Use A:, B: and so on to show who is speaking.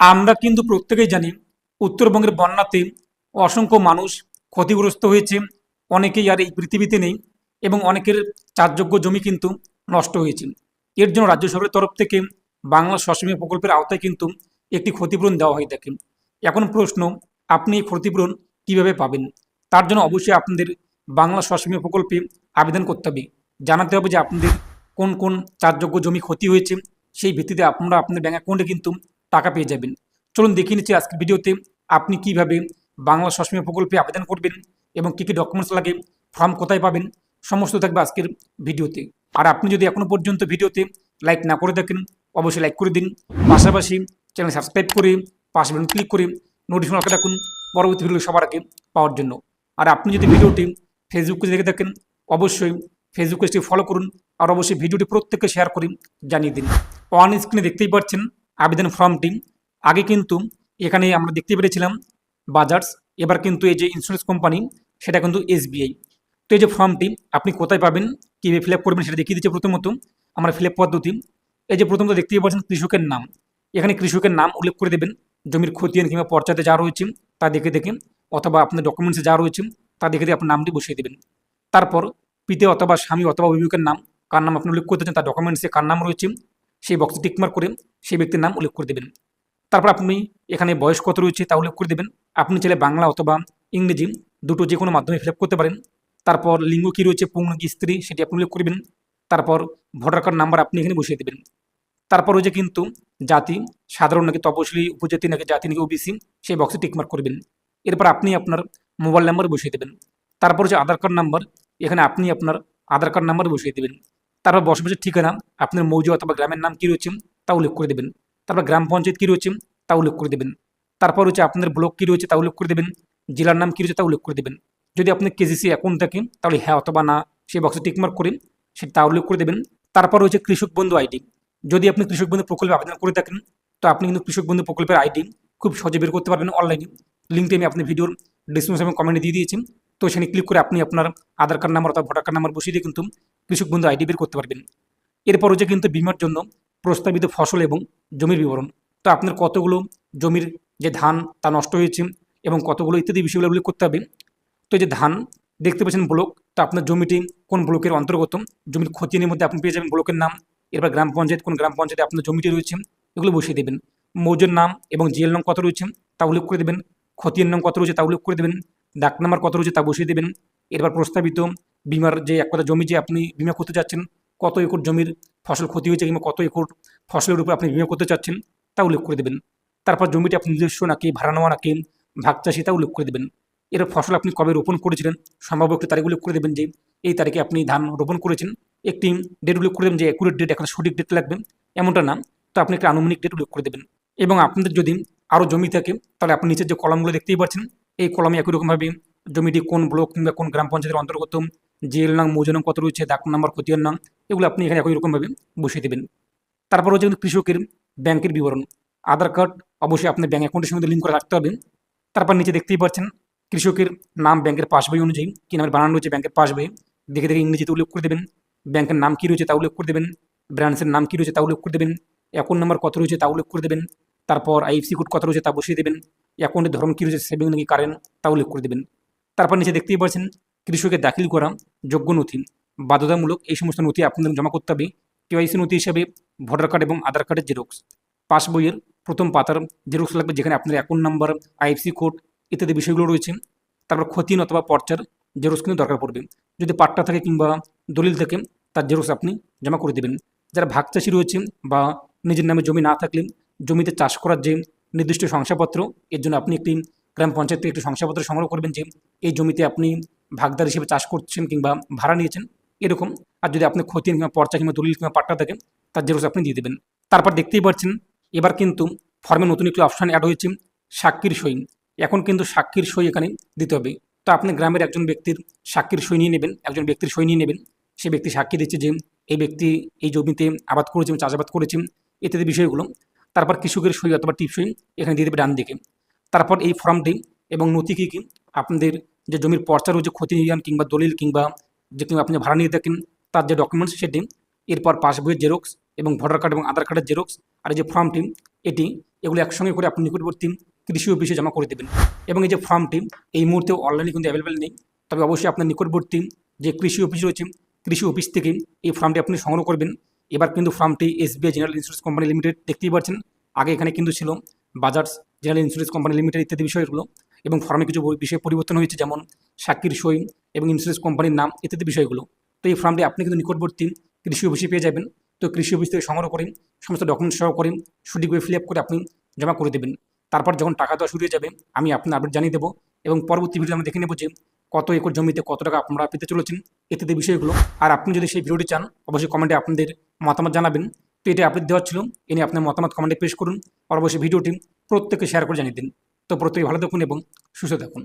A: আমরা কিন্তু প্রত্যেকেই জানি উত্তরবঙ্গের বন্যাতে অসংখ্য মানুষ ক্ষতিগ্রস্ত হয়েছে, অনেকেই আর এই পৃথিবীতে নেই এবং অনেকের চারযোগ্য জমি কিন্তু নষ্ট হয়েছে। এর জন্য রাজ্য সরকারের তরফ থেকে বাংলা সসমীয় প্রকল্পের আওতায় কিন্তু একটি ক্ষতিপূরণ দেওয়া হয়ে থাকে এখন প্রশ্ন, আপনি এই ক্ষতিপূরণ কীভাবে পাবেন? তার জন্য অবশ্যই আপনাদের বাংলা সসমীয় প্রকল্পে আবেদন করতে হবে। জানাতে হবে যে আপনাদের কোন কোন চারযোগ্য জমি ক্ষতি হয়েছে, সেই ভিত্তিতে আপনারা আপনাদের ব্যাঙ্ক অ্যাকাউন্টে কিন্তু টাকা পেয়ে যাবেন। চলুন দেখিয়ে নিচ্ছি আজকের ভিডিওতে আপনি কীভাবে বাংলা সসমীয় প্রকল্পে আবেদন করবেন এবং কী কী ডকুমেন্টস লাগে ফর্ম কোথায় পাবেন, সমস্ত থাকবে আজকের ভিডিওতে। আর আপনি যদি এখনও পর্যন্ত ভিডিওতে লাইক না করে থাকেন, অবশ্যই লাইক করে দিন। পাশাপাশি চ্যানেল সাবস্ক্রাইব করে পাশে বাটন ক্লিক করে নোটিফিকেশন আঁকা রাখুন, পরবর্তী ভিডিও সবার আগে পাওয়ার জন্য। আর আপনি যদি ভিডিওটি ফেসবুকে দেখে থাকেন, অবশ্যই ফেসবুক পেজটি ফলো করুন, আর অবশ্যই ভিডিওটি প্রত্যেককে শেয়ার করে জানিয়ে দিন। অন স্ক্রিনে দেখতেই পাচ্ছেন আবেদন ফর্মটি আগে কিন্তু এখানে আমরা দেখতে পেরেছিলাম বাজাজ, এবার কিন্তু এই যে ইন্স্যুরেন্স কোম্পানি সেটা কিন্তু এসবিআই তো এই যে ফর্মটি আপনি কোথায় পাবেন, কীভাবে ফিল আপ করবেন সেটা দেখিয়ে দিচ্ছে প্রথমত। আমরা ফিল পদ্ধতি, এই যে প্রথমত দেখতেই পাচ্ছেন কৃষকের নাম। এখানে কৃষকের নাম উল্লেখ করে দেবেন, জমির খতিয়ান কিংবা পর্চাতে যা রয়েছে, তা দেখে দেখে, অথবা আপনার ডকুমেন্টসে যা রয়েছে, তা দেখে দিয়ে আপনার নামটি বসিয়ে দেবেন। তারপর পিতে অথবা স্বামী অথবা অভিভাবকের নাম, কার নাম আপনি উল্লেখ করতে চান, তার ডকুমেন্টসে কার নাম রয়েছে সেই বক্সে টিকমার্ক করে সেই ব্যক্তির নাম উল্লেখ করে দেবেন। তারপর আপনি এখানে বয়স কত রয়েছে তা উল্লেখ করে দেবেন। আপনি চাইলে বাংলা অথবা ইংরেজি দুটো যে কোনো মাধ্যমে ফিল করতে পারেন। তারপর লিঙ্গ কী রয়েছে পুং কি স্ত্রী সেটি আপনি উল্লেখ করবেন তারপর ভোটার কার্ড নাম্বার আপনি এখানে বসিয়ে দেবেন। তারপর রয়েছে কিন্তু জাতি, সাধারণ নাকি তপশিলি, উপজাতি নাকি জাতি নাকি ওবিসি সেই বক্সে টিকমার্ক করবেন। এরপর আপনি আপনার মোবাইল নাম্বার বসিয়ে দেবেন। তারপর হচ্ছে আধার কার্ড নাম্বার এখানে আপনি আপনার আধার কার্ড নাম্বার বসিয়ে দেবেন। তারপর বসবাসের ঠিকানা, আপনার মৌজা অথবা গ্রামের নাম কী রয়েছে, তা উল্লেখ করে দেবেন। তারপর গ্রাম পঞ্চায়েত কী রয়েছে, তা উল্লেখ করে দেবেন। তারপর হচ্ছে আপনাদের ব্লক কী রয়েছে, তা উল্লেখ করে দেবেন। জেলার নাম কী রয়েছে, তা উল্লেখ করে দেবেন। যদি আপনার কেজিসি অ্যাকাউন্ট থাকে, তাহলে হ্যাঁ অথবা না, সেই বক্সে টিকমার্ক করে সেটা তা উল্লেখ করে দেবেন। তারপর হচ্ছে কৃষক বন্ধু আইডি। যদি আপনি কৃষক বন্ধু প্রকল্পে আবেদন করে থাকেন, তো আপনি কিন্তু কৃষক বন্ধু প্রকল্পের আইডি খুব সহজে বের করতে পারবেন অনলাইনে লিঙ্কটি আমি আপনার ভিডিওর ডিসক্রিপশন এবং কমেন্টে দিয়ে দিয়েছি। তো সেখানে ক্লিক করে আপনি আপনার আধার কার্ড নাম্বার অথবা ভোটার কার্ড নাম্বার বসিয়ে দিয়ে কিন্তু কৃষক বন্ধু আইডি বের করতে পারবেন। এরপর হচ্ছে কিন্তু বিমার জন্য প্রস্তাবিত ফসল এবং জমির বিবরণ। তো আপনার কতগুলো জমির যে ধান, তা নষ্ট হয়েছে এবং কতগুলো ইত্যাদি বিষয়গুলো উল্লেখ করতে হবে। তো যে ধান দেখতে পাচ্ছেন ব্লক, তো আপনার জমিটি কোন ব্লকের অন্তর্গত? জমির খতিয়ানের মধ্যে আপনি পেয়ে যাবেন ব্লকের নাম। এরপর গ্রাম পঞ্চায়েত, কোন গ্রাম পঞ্চায়েতে আপনার জমিটি রয়েছে, এগুলো বসিয়ে দেবেন। মৌজের নাম এবং জিএল নং কত রয়েছে, তা উল্লেখ করে দেবেন। খতিয়ান নং কত রয়েছে, তা উল্লেখ করে দেবেন। ডাক নাম্বার কত রয়েছে, তা বসিয়ে দেবেন। এরপর প্রস্তাবিত বিমার যে এক কথা জমি যে আপনি বিমা করতে চাচ্ছেন কত একর জমির ফসল ক্ষতি হয়েছে কিংবা কত একর ফসলের উপর আপনি বিমা করতে চাচ্ছেন, তা উল্লেখ করে দেবেন। তারপর জমিটি আপনি নিজস্ব নাকি ভাড়া নেওয়া নাকি ভাগ চাষি, তা উল্লেখ করে দেবেন। এর ফসল আপনি কবে রোপণ করেছিলেন, সম্ভাব্য একটি তারিখ উল্লেখ করে দেবেন যে এই তারিখে আপনি ধান রোপণ করেছেন। একটি ডেট উল্লেখ করে দেবেন যে অ্যাকুরেট ডেট এখন সঠিক ডেট লাগবে, এমনটা না। তো আপনি একটা আনুমানিক ডেট উল্লেখ করে দেবেন। এবং আপনাদের যদি আরও জমি থাকে, তাহলে আপনি নিচের যে কলমগুলো দেখতেই পাচ্ছেন, এই কলমে একই রকমভাবে জমিটি কোন ব্লক কিংবা কোন গ্রাম পঞ্চায়েতের অন্তর্গত জেল নাম মৌজানাম কত রয়েছে দাগ নাম্বার, খতিয়ান নাম এগুলো আপনি এখানে একই রকমভাবে বসিয়ে দেবেন। তারপর হচ্ছে কিন্তু কৃষকের ব্যাংকের বিবরণ। আধার কার্ড অবশ্যই আপনার ব্যাঙ্ক অ্যাকাউন্টের সঙ্গে লিঙ্ক করে রাখতে হবে। তারপর নিচে দেখতেই পাচ্ছেন, কৃষকের নাম ব্যাংকের পাসবই অনুযায়ী কি নামের বানানো রয়েছে ব্যাংকের পাসবই। দেখে দেখে ইংরেজিতে উল্লেখ করে দেবেন, ব্যাংকের নাম কী রয়েছে তা উল্লেখ করে দেবেন, ব্রাঞ্চের নাম কী রয়েছে তা উল্লেখ করে দেবেন, অ্যাকাউন্ট নাম্বার কত রয়েছে তা উল্লেখ করে দেবেন, তারপর আইএফসি কোড কত রয়েছে তা বসিয়ে দেবেন, অ্যাকাউন্টের ধরন কী রয়েছে সেভিং নাকি কারেন্ট তা উল্লেখ করে দেবেন। তারপর নিচে দেখতেই পাচ্ছেন কৃষকের দাখিল করা যোগ্য নথি। বাধ্যতামূলক এই সমস্ত নথি আপনাদের জমা করতে হবে। কেওয়াইসি নথি হিসাবে ভোটার কার্ড এবং আধার কার্ডের জেরক্স পাসবইয়ের প্রথম পাতার জেরক্স লাগবে যেখানে আপনার অ্যাকাউন্ট নাম্বার আইএফসি কোড ইত্যাদি বিষয়গুলো রয়েছে। তারপর খতিয়ান অথবা পর্চার জেরক্স কিন্তু দরকার পড়বে। যদি পাট্টা থাকে কিংবা দলিল থাকে, তার জেরক্স আপনি জমা করে দেবেন। যারা ভাগ চাষি রয়েছে বা নিজের নামে জমি না থাকলে জমিতে চাষ করার যে নির্দিষ্ট শংসাপত্র, এর জন্য আপনি একটি গ্রাম পঞ্চায়েত থেকে একটি শংসাপত্র সংগ্রহ করবেন যে, এই জমিতে আপনি ভাগদার হিসেবে চাষ করছেন কিংবা ভাড়া নিয়েছেন, এরকম। আর যদি আপনি খতিয়ান কিংবা পর্চা কিংবা দলিল কিংবা পাট্টা থাকে তার জেরক্স আপনি দিয়ে দেবেন। তারপর দেখতেই পাচ্ছেন, এবার কিন্তু ফর্মে নতুন একটি অপশান অ্যাড হয়েছে, সাক্ষীর সই। এখন কিন্তু সাক্ষীর সই এখানে দিতে হবে। তো আপনি গ্রামের একজন ব্যক্তির সাক্ষীর সই নিয়ে নেবেন, একজন ব্যক্তির সই নিয়ে নেবেন। সে ব্যক্তি সাক্ষী দিচ্ছে যে, এই ব্যক্তি এই জমিতে আবাদ করেছেন চাষাবাদ করেছেন ইত্যাদি বিষয়গুলো। তারপর কৃষকের সই অথবা টিপ সই এখানে দিয়ে দেবে ডান দিকে। তারপর এই ফর্মটি এবং নথি কী কী, আপনাদের যে জমির পর্চা রয়েছে ক্ষতি নিয়ান কিংবা দলিল কিংবা যে আপনি ভাড়া নিয়ে থাকেন তার যে ডকুমেন্টস সেটি, এরপর পাসবইয়ের জেরক্স এবং ভোটার কার্ড এবং আধার কার্ডের জেরক্স আর এই যে ফর্মটি এটি, এগুলো একসঙ্গে করে আপনি নিকটবর্তী কৃষি অফিসে জমা করে দেবেন। এবং এই যে ফর্মটি এই মুহূর্তে অনলাইনে কিন্তু অ্যাভেলেবেল নেই। তবে অবশ্যই আপনার নিকটবর্তী যে কৃষি অফিস রয়েছে, কৃষি অফিস থেকে এই ফর্মটি আপনি সংগ্রহ করবেন। এবার কিন্তু ফর্মটি SBI general insurance company limited দেখতেই পাচ্ছেন, আগে এখানে কিন্তু ছিল Bajaj general insurance company limited ইত্যাদি বিষয়গুলো। এবং ফর্মে কিছু বিষয় পরিবর্তন হয়েছে, যেমন সাক্ষীর সই এবং ইন্স্যুরেন্স কোম্পানির নাম ইত্যাদি বিষয়গুলো। তো এই ফর্মটি আপনি কিন্তু নিকটবর্তী কৃষি অফিসে পেয়ে যাবেন। তো কৃষি অফিস থেকে সংগ্রহ করে, সমস্ত ডকুমেন্টস সহ করে সঠিকভাবে ফিল আপ করে আপনি জমা করে দেবেন। তারপর যখন টাকা দেওয়া শুরু হয়ে যাবে, আমি আপনার আপডেট জানিয়ে দেবো এবং পরবর্তী ভিডিও আমরা দেখে নেব যে কত একর জমিতে কত টাকা আপনারা পেতে চলেছেন ইত্যাদি বিষয়গুলো। আর আপনি যদি সেই ভিডিওটি চান, অবশ্যই কমেন্টে আপনাদের মতামত জানাবেন। তো এটা আপডেট দেওয়া ছিল, এ নিয়ে আপনার মতামত কমেন্টে পেশ করুন। অবশ্যই ভিডিওটি প্রত্যেককে শেয়ার করে জানিয়ে দিন। তো প্রত্যেকে ভালো থাকুন এবং সুস্থ থাকুন।